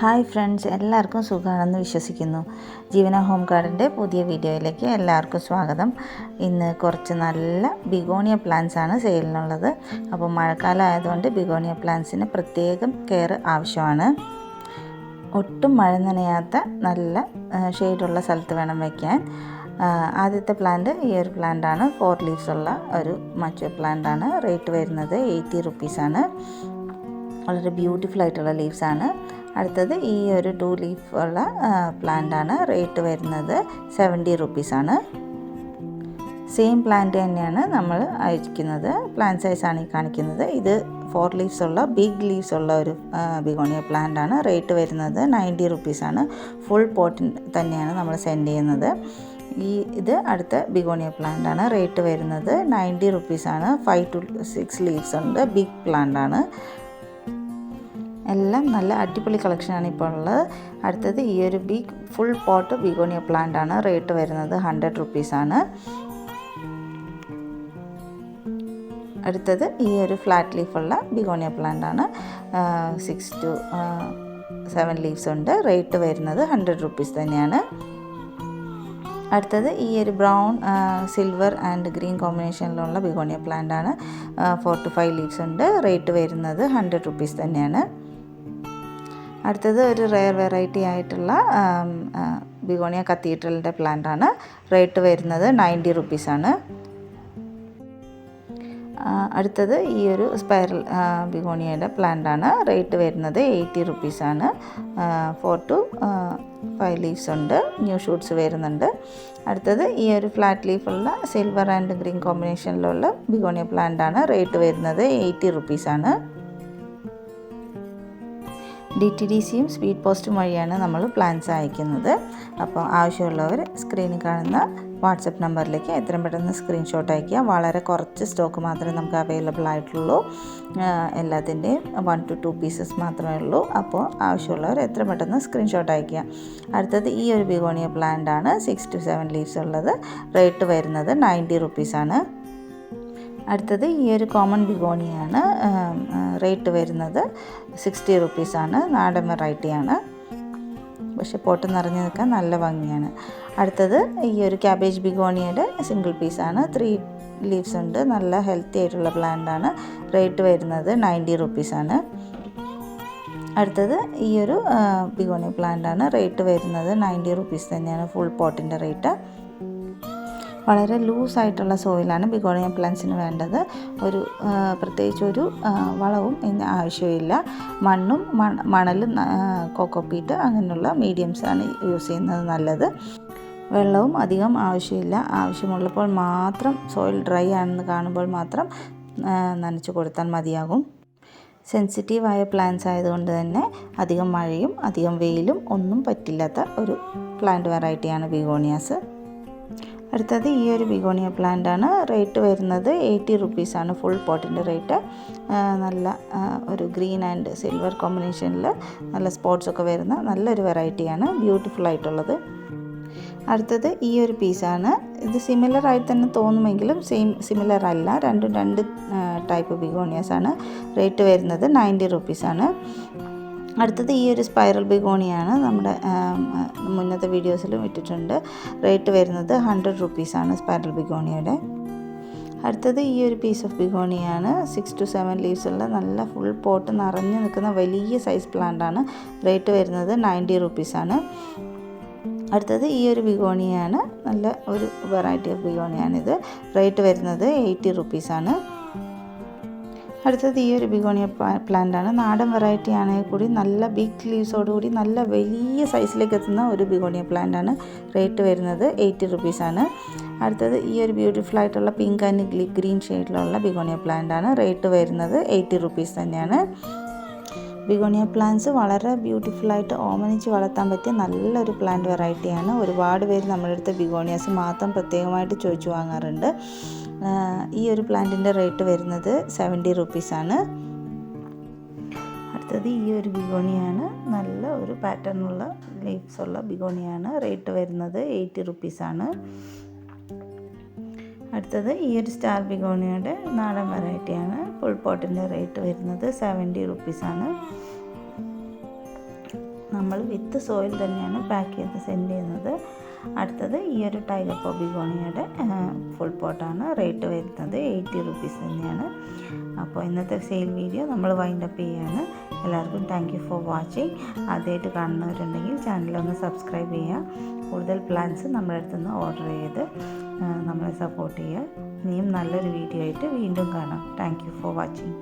Hi friends എല്ലാവർക്കും സുഖമാണെന്ന് വിശ്വസിക്കുന്നു. ജീവന ഹോം ഗാർഡന്റെ പുതിയ വീഡിയോയിലേക്ക് എല്ലാവർക്കും സ്വാഗതം. ഇന്ന് കുറച്ച് നല്ല ബിഗോണിയ പ്ലാന്റ്സ് ആണ് സെയിലിനുള്ളത്. അപ്പോൾ മഴക്കാലം ആയതുകൊണ്ട് ബിഗോണിയ പ്ലാന്റ്സിന് പ്രത്യേകം കെയർ ആവശ്യമാണ്. ഒട്ടും മഴ നനയാത്ത നല്ല ഷെയ്ഡുള്ള സ്ഥലത്ത് വേണം വയ്ക്കാൻ ആദ്യത്തെ പ്ലാന്റ് ഈ ഒരു പ്ലാന്റാണ് ഫോർ ലീവ്സ് ഉള്ള ഒരു മറ്റൊരു പ്ലാന്റാണ് റേറ്റ് വരുന്നത് എയ്റ്റി റുപ്പീസാണ് വളരെ ബ്യൂട്ടിഫുൾ ആയിട്ടുള്ള ലീവ്സാണ് അടുത്തത് ഈ ഒരു ടു ലീഫ് ഉള്ള പ്ലാന്റ് ആണ്. റേറ്റ് വരുന്നത് സെവന്റി റുപ്പീസാണ് സെയിം പ്ലാന്റ് തന്നെയാണ് നമ്മൾ അയക്കുന്നത്. പ്ലാന്റ് ആണ് ഈ കാണിക്കുന്നത്. ഇത് ഫോർ ലീവ്സ് ഉള്ള ബിഗ് ലീവ്സ് ഉള്ള ഒരു ബിഗോണിയ പ്ലാന്റ് ആണ്. റേറ്റ് വരുന്നത് നയന്റി റുപ്പീസാണ് ഫുൾ പോട്ടിൻ തന്നെയാണ് നമ്മൾ സെൻഡ് ചെയ്യുന്നത്. ഈ ഇത് അടുത്ത ബിഗോണിയ പ്ലാന്റ് ആണ്. റേറ്റ് വരുന്നത് നയന്റി റുപ്പീസാണ് ഫൈവ് ടു സിക്സ് ലീവ്സ് ഉണ്ട്. ബിഗ് പ്ലാന്റ് ആണ്. എല്ലാം നല്ല അടിപൊളി കളക്ഷനാണ് ഇപ്പോൾ ഉള്ളത്. അടുത്തത് ഈ ഒരു big full pot begonia plant ആണ്. റേറ്റ് വരുന്നത് ഹൺഡ്രഡ് റുപ്പീസാണ് അടുത്തത് ഈ ഒരു ഫ്ലാറ്റ് ലീഫുള്ള ബിഗോണിയ പ്ലാന്റ് ആണ്. സിക്സ് ടു സെവൻ ലീവ്സ് ഉണ്ട്. റേറ്റ് വരുന്നത് ഹൺഡ്രഡ് റുപ്പീസ് തന്നെയാണ്. അടുത്തത് ഈ ഒരു ബ്രൗൺ സിൽവർ ആൻഡ് ഗ്രീൻ കോമ്പിനേഷനിലുള്ള ബിഗോണിയ പ്ലാന്റ് ആണ്. ഫോർ ടു ഫൈവ് ലീവ്സ് ഉണ്ട്. റേറ്റ് വരുന്നത് ഹൺഡ്രഡ് റുപ്പീസ് തന്നെയാണ്. അടുത്തത് ഒരു റെയർ വെറൈറ്റി ആയിട്ടുള്ള ബിഗോണിയ കത്തീഡ്രലിന്റെ പ്ലാന്റ് ആണ്. റേറ്റ് വരുന്നത് നയന്റി റുപ്പീസാണ് അടുത്തത് ഈ ഒരു സ്പൈറൽ ബിഗോണിയയുടെ പ്ലാന്റ് ആണ്. റേറ്റ് വരുന്നത് എയ്റ്റി റുപ്പീസാണ് ഫോർ ടു ഫൈവ് ലീവ്സ് ഉണ്ട്. ന്യൂ ഷൂട്ട്സ് വരുന്നുണ്ട്. അടുത്തത് ഈ ഒരു ഫ്ലാറ്റ് ലീഫുള്ള സിൽവർ ആൻഡ് ഗ്രീൻ കോമ്പിനേഷനിലുള്ള ബിഗോണിയ പ്ലാന്റ് ആണ്. റേറ്റ് വരുന്നത് എയ്റ്റി റുപ്പീസാണ് ഡി ടി ഡി സിയും സ്പീഡ് പോസ്റ്റും വഴിയാണ് നമ്മൾ പ്ലാൻസ് അയക്കുന്നത്. അപ്പോൾ ആവശ്യമുള്ളവർ സ്ക്രീനിൽ കാണുന്ന വാട്സപ്പ് നമ്പറിലേക്ക് എത്രയും പെട്ടെന്ന് സ്ക്രീൻഷോട്ട് അയക്കുക വളരെ കുറച്ച് സ്റ്റോക്ക് മാത്രമേ നമുക്ക് അവൈലബിൾ ആയിട്ടുള്ളൂ. എല്ലാത്തിന്റെയും വൺ ടു ടു പീസസ് മാത്രമേ ഉള്ളൂ. അപ്പോൾ ആവശ്യമുള്ളവർ എത്രയും പെട്ടെന്ന് സ്ക്രീൻഷോട്ട് അയക്കുക അടുത്തത് ഈ ഒരു ബിഗോണിയ പ്ലാന്റ് ആണ്. സിക്സ് ടു സെവൻ ലീവ്സ് ഉള്ളത്. റേറ്റ് വരുന്നത് നയന്റി റുപ്പീസാണ് അടുത്തത് ഈ ഒരു കോമൺ ബിഗോണിയാണ് റേറ്റ് വരുന്നത് സിക്സ്റ്റി റുപ്പീസാണ് നാടൻ വെറൈറ്റിയാണ് പക്ഷേ പോട്ട് നിറഞ്ഞു നിൽക്കാൻ നല്ല ഭംഗിയാണ്. അടുത്തത് ഈ ഒരു ക്യാബേജ് ബിഗോണിയുടെ സിംഗിൾ പീസാണ് ത്രീ ലീവ്സ് ഉണ്ട്. നല്ല ഹെൽത്തി ആയിട്ടുള്ള പ്ലാന്റ് ആണ്. റേറ്റ് വരുന്നത് നയന്റി റുപ്പീസാണ് അടുത്തത് ഈ ഒരു ബിഗോണി പ്ലാന്റ് ആണ്. റേറ്റ് വരുന്നത് നയന്റി റുപ്പീസ് തന്നെയാണ് ഫുൾ പോട്ടിന്റെ റേറ്റ് വളരെ ലൂസായിട്ടുള്ള സോയിലാണ് ബിഗോണിയ പ്ലാന്റ്സിന് വേണ്ടത്. ഒരു പ്രത്യേകിച്ച് ഒരു വളവും ഇതിന് ആവശ്യമില്ല. മണ്ണും മണലും കോക്കോപ്പീറ്റ് അങ്ങനെയുള്ള മീഡിയംസാണ് യൂസ് ചെയ്യുന്നത് നല്ലത്. വെള്ളവും അധികം ആവശ്യമില്ല. ആവശ്യമുള്ളപ്പോൾ മാത്രം സോയിൽ ഡ്രൈ ആണെന്ന് കാണുമ്പോൾ മാത്രം നനച്ചു കൊടുത്താൽ മതിയാകും. സെൻസിറ്റീവായ പ്ലാന്റ്സ് ആയതുകൊണ്ട് തന്നെ അധികം മഴയും അധികം വെയിലും ഒന്നും പറ്റില്ലാത്ത ഒരു പ്ലാന്റ് വെറൈറ്റിയാണ് ബിഗോണിയാസ്. അടുത്തത് ഈ ഒരു ബിഗോണിയ പ്ലാന്റ് ആണ് റേറ്റ് വരുന്നത് എയ്റ്റി റുപ്പീസാണ് ഫുൾ പോട്ടിന്റെ റേറ്റ്. നല്ല ഒരു ഗ്രീൻ ആൻഡ് സിൽവർ കോമ്പിനേഷനിൽ നല്ല സ്പോട്ട്സ് ഒക്കെ വരുന്ന നല്ലൊരു വെറൈറ്റിയാണ് ബ്യൂട്ടിഫുൾ ആയിട്ടുള്ളത്. അടുത്തത് ഈ ഒരു പീസാണ്. ഇത് സിമിലർ ആയി തന്നെ തോന്നുമെങ്കിലും സെയിം സിമിലർ അല്ല. രണ്ടും രണ്ട് ടൈപ്പ് ബിഗോണിയാസ് ആണ്. റേറ്റ് വരുന്നത് നയന്റി റുപ്പീസാണ് അടുത്തത് ഈ ഒരു സ്പൈറൽ ബിഗോണിയാണ് നമ്മുടെ മുന്നത്തെ വീഡിയോസിലും ഇട്ടിട്ടുണ്ട്. റേറ്റ് വരുന്നത് ഹൺഡ്രഡ് റുപ്പീസാണ് സ്പൈറൽ ബിഗോണിയുടെ. അടുത്തത് ഈ ഒരു പീസ് ഓഫ് ബിഗോണിയാണ്. സിക്സ് ടു സെവൻ ലീവ്സ് ഉള്ള നല്ല ഫുൾ പോട്ട് നിറഞ്ഞു നിൽക്കുന്ന വലിയ സൈസ് പ്ലാന്റാണ് റേറ്റ് വരുന്നത് നയന്റി റുപ്പീസാണ് അടുത്തത് ഈ ഒരു ബിഗോണിയാണ്. നല്ല ഒരു വെറൈറ്റി ഓഫ് ബിഗോണിയാണിത്. റേറ്റ് വരുന്നത് എയ്റ്റി റുപ്പീസാണ് അടുത്തത് ഈ ഒരു ബിഗോണിയ പ്ലാന്റാണ്. നാടൻ വെറൈറ്റി ആണെങ്കിൽ കൂടി നല്ല ബിഗ് ലീവ്സോട് കൂടി നല്ല വലിയ സൈസിലേക്ക് എത്തുന്ന ഒരു ബിഗോണിയ പ്ലാന്റാണ്. റേറ്റ് വരുന്നത് എയ്റ്റി റുപ്പീസാണ് അടുത്തത് ഈ ഒരു ബ്യൂട്ടിഫുൾ ആയിട്ടുള്ള പിങ്ക് ആൻഡ് ഗ്രീൻ ഷെയ്ഡിലുള്ള ബിഗോണിയ പ്ലാന്റാണ്. റേറ്റ് വരുന്നത് എയ്റ്റി റുപ്പീസ് തന്നെയാണ്. ബിഗോണിയ പ്ലാന്റ്സ് വളരെ ബ്യൂട്ടിഫുള്ളായിട്ട് ഓമനിച്ച് വളർത്താൻ പറ്റിയ നല്ലൊരു പ്ലാന്റ് വെറൈറ്റിയാണ് ഒരുപാട് പേര് നമ്മുടെ അടുത്ത് ബിഗോണിയാസ് മാത്രം പ്രത്യേകമായിട്ട് ചോദിച്ചു വാങ്ങാറുണ്ട്. ഈ ഒരു പ്ലാന്റിന്റെ റേറ്റ് വരുന്നത് സെവന്റി റുപ്പീസാണ് അടുത്തത് ഈ ഒരു ബിഗോണിയാണ് നല്ല ഒരു പാറ്റേണുള്ള ലീവ്സ് ഉള്ള ബിഗോണിയാണ് റേറ്റ് വരുന്നത് എയ്റ്റി റുപ്പീസാണ് അടുത്തത് ഈ ഒരു സ്റ്റാർ ബിഗോണിയുടെ നാടൻ വെറൈറ്റിയാണ്. ഫുൾ പോട്ടിന്റെ റേറ്റ് വരുന്നത് സെവന്റി റുപ്പീസാണ് നമ്മൾ വിത്ത് സോയിൽ തന്നെയാണ് പാക്ക് ചെയ്ത് സെൻഡ് ചെയ്യുന്നത്. അടുത്തത് ഈ ഒരു ടൈഗർ പൊബിഗോണിയുടെ ഫുൾ പോട്ടാണ് റേറ്റ് വരുന്നത് എയ്റ്റി റുപ്പീസ് തന്നെയാണ്. അപ്പോൾ ഇന്നത്തെ സെയിൽ വീഡിയോ നമ്മൾ വൈൻഡപ്പ് ചെയ്യാണ്. എല്ലാവർക്കും താങ്ക് യു ഫോർ വാച്ചിങ് ആദ്യമായിട്ട് കാണുന്നവരുണ്ടെങ്കിൽ ചാനലൊന്ന് സബ്സ്ക്രൈബ് ചെയ്യുക. കൂടുതൽ പ്ലാൻസ് നമ്മുടെ അടുത്തുനിന്ന് ഓർഡർ ചെയ്ത് നമ്മളെ സപ്പോർട്ട് ചെയ്യുക. ഇനിയും നല്ലൊരു വീഡിയോ ആയിട്ട് വീണ്ടും കാണാം. Thank you for watching